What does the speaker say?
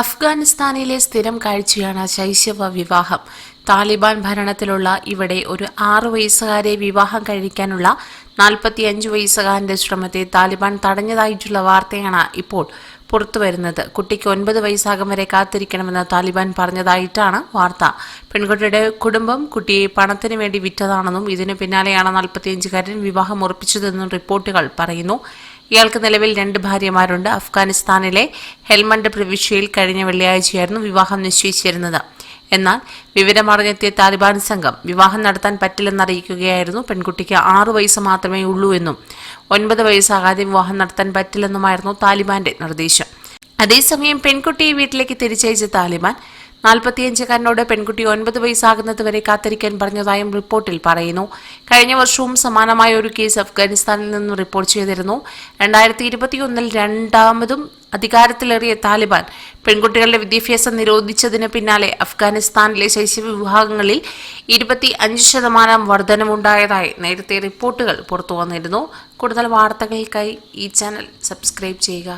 അഫ്ഗാനിസ്ഥാനിലെ സ്ഥിരം കാഴ്ചയാണ് ശൈശവ വിവാഹം. താലിബാൻ ഭരണത്തിലുള്ള ഇവിടെ ഒരു ആറ് വയസ്സുകാരെ വിവാഹം കഴിക്കാനുള്ള നാൽപ്പത്തിയഞ്ച് വയസ്സുകാരന്റെ ശ്രമത്തെ താലിബാൻ തടഞ്ഞതായിട്ടുള്ള വാർത്തയാണ് ഇപ്പോൾ പുറത്തുവരുന്നത്. കുട്ടിക്ക് ഒൻപത് വയസ്സാകും വരെ കാത്തിരിക്കണമെന്ന് താലിബാൻ പറഞ്ഞതായിട്ടാണ് വാർത്ത. പെൺകുട്ടിയുടെ കുടുംബം കുട്ടിയെ പണത്തിന് വേണ്ടി വിറ്റതാണെന്നും ഇതിനു പിന്നാലെയാണ് നാൽപ്പത്തിയഞ്ചുകാരൻ വിവാഹം ഉറപ്പിച്ചതെന്നും റിപ്പോർട്ടുകൾ പറയുന്നു. ഇയാൾക്ക് നിലവിൽ രണ്ട് ഭാര്യമാരുണ്ട്. അഫ്ഗാനിസ്ഥാനിലെ ഹെൽമണ്ട് പ്രവിശ്യയിൽ കഴിഞ്ഞ വെള്ളിയാഴ്ചയായിരുന്നു വിവാഹം നിശ്ചയിച്ചിരുന്നത്. എന്നാൽ വിവരമറിഞ്ഞെത്തിയ താലിബാൻ സംഘം വിവാഹം നടത്താൻ പറ്റില്ലെന്നറിയിക്കുകയായിരുന്നു പെൺകുട്ടിക്ക് ആറു വയസ്സ് മാത്രമേ ഉള്ളൂ എന്നും ഒൻപത് വയസ്സാകാതെ വിവാഹം നടത്താൻ പറ്റില്ലെന്നുമായിരുന്നു താലിബാന്റെ നിർദ്ദേശം. അതേസമയം പെൺകുട്ടിയെ വീട്ടിലേക്ക് തിരിച്ചയച്ച താലിബാൻ നാൽപ്പത്തിയഞ്ചുകാരനോട് പെൺകുട്ടി ഒൻപത് വയസ്സാകുന്നതുവരെ കാത്തിരിക്കാൻ പറഞ്ഞതായും റിപ്പോർട്ടിൽ പറയുന്നു. കഴിഞ്ഞ വർഷവും സമാനമായ ഒരു കേസ് അഫ്ഗാനിസ്ഥാനിൽ നിന്നും റിപ്പോർട്ട് ചെയ്തിരുന്നു. രണ്ടായിരത്തി ഇരുപത്തിയൊന്നിൽ രണ്ടാമതും അധികാരത്തിലേറിയ താലിബാൻ പെൺകുട്ടികളുടെ വിദ്യാഭ്യാസം നിരോധിച്ചതിന് പിന്നാലെ അഫ്ഗാനിസ്ഥാനിലെ ശൈശവ വിഭാഗങ്ങളിൽ ഇരുപത്തി അഞ്ച് ശതമാനം വർധനമുണ്ടായതായി നേരത്തെ റിപ്പോർട്ടുകൾ പുറത്തു വന്നിരുന്നു കൂടുതൽ വാർത്തകൾക്കായി ഈ ചാനൽ സബ്സ്ക്രൈബ് ചെയ്യുക.